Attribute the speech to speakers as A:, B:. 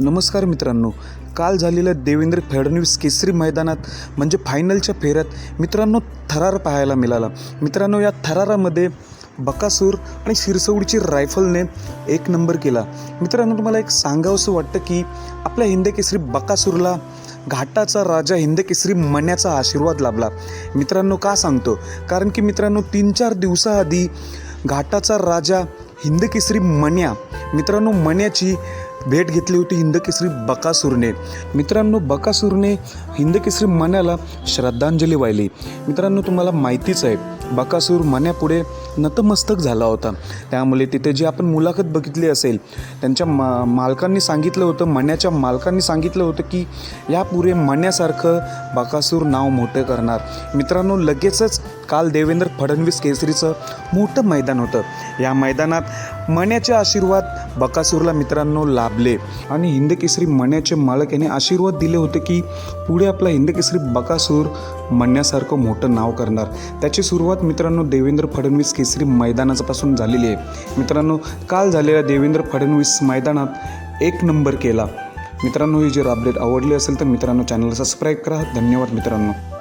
A: नमस्कार मित्रांनो. काल झालेल्या देवेंद्र फडणवीस केसरी मैदानात म्हणजे फायनलच्या फेऱ्यात मित्रांनो थरार पाहायला मिळाला. मित्रांनो या थरारामध्ये बकासूर आणि शिरसवडीची रायफलने एक नंबर केला. मित्रांनो तुम्हाला एक सांगावंसं वाटतं की आपल्या हिंदकेसरी बकासूरला घाटाचा राजा हिंदकेसरी मण्याचा आशीर्वाद लाभला. मित्रांनो का सांगतो? कारण की मित्रांनो तीन चार दिवसाआधी घाटाचा राजा हिंदकेसरी मण्या मित्रांनो मण्याची भेट घेतली होती हिंदकेसरी बकासुरने. बकासूरने मित्रांनो बकासूरने हिंदकेसरी मनाला श्रद्धांजली वाहिली. मित्रांनो तुम्हाला माहितीच आहे बकासूर मण्यापुढे नतमस्तक झाला होता. त्यामुळे तिथे जी आपण मुलाखत बघितली असेल त्यांच्या मा मालकांनी सांगितलं होतं मण्याच्या मालकांनी सांगितलं होतं की यापुढे मण्यासारखं बकासूर नाव मोठं करणार. मित्रांनो लगेचच काल देवेंद्र फडणवीस केसरीचं मोठं मैदान होतं. या मैदानात मण्याचे आशीर्वाद बकासूरला मित्रांनो लाभले. आणि हिंदकेसरी मण्याचे मालक याने आशीर्वाद दिले होते की पुढे आपला हिंदकेसरी बकासूर म्हणण्यासारखं मोठं नाव करणार. त्याची सुरुवात मित्रांनो देवेंद्र फडणवीस केसरी मैदानापासून झालेली आहे. मित्रांनो काल झालेल्या देवेंद्र फडणवीस मैदानात एक नंबर केला. मित्रांनो ही जर अपडेट आवडली असेल तर मित्रांनो चॅनलला सबस्क्राईब करा. धन्यवाद मित्रांनो.